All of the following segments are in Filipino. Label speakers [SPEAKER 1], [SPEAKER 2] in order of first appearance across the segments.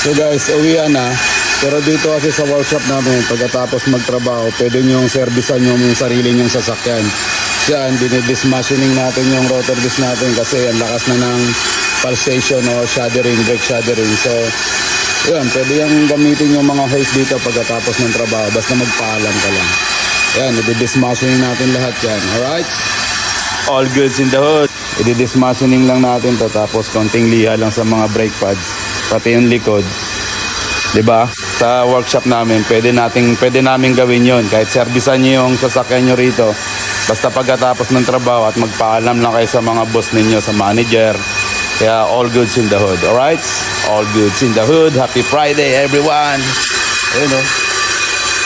[SPEAKER 1] So guys, uwian na. Pero dito kasi sa workshop namin, pagkatapos magtrabaho, pwede nyo servisan yung sarili nyong sasakyan. Yan, dinidismashioning natin yung rotor disc natin kasi ang lakas na ng pulsation o shuddering, brake shuddering. So, yan, pwede yung gamitin yung mga hose dito pagkatapos ng trabaho. Basta magpaalam ka lang. Yan, i-dismashioning natin lahat yan. Alright? All goods in the hood. I-dismashioning lang natin to tapos konting liha lang sa mga brake pads. Pati yung likod. 'Di ba? Sa workshop namin, pwede nating pwede namin gawin 'yon. Kahit servisan niyo yung sasakyan niyo rito. Basta pagkatapos ng trabaho at magpaalam lang kayo sa mga boss ninyo, sa manager. Kaya all goods in the hood. Alright? All goods in the hood. Happy Friday everyone. Ayun oh.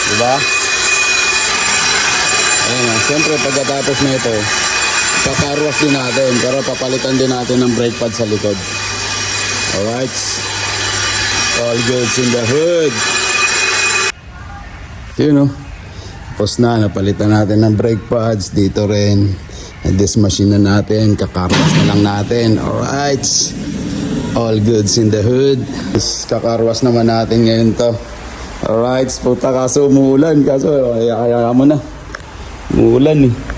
[SPEAKER 1] 'Di ba? Ayun, siyempre pagkatapos nito, kakarwas din natin, pero papalitan din natin ng brake pad sa likod. Alright? All goods in the hood. Yun o. Tapos na, napalitan natin ng brake pads dito rin. This machine na natin, kakarwas na lang natin. Alright. All goods in the hood. Kakarwas naman natin ngayon to. Alright, puta kaso umuulan. Kaso, kaya, kaya mo na. Umuulan eh.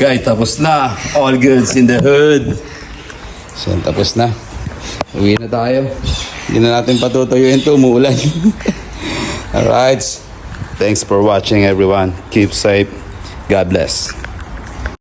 [SPEAKER 1] Okay, tapos na. All goods in the hood. So, tapos na. Uwi na tayo. Hindi na natin patutuyuin ito. Umuulan. Alright. Thanks for watching everyone. Keep safe. God bless.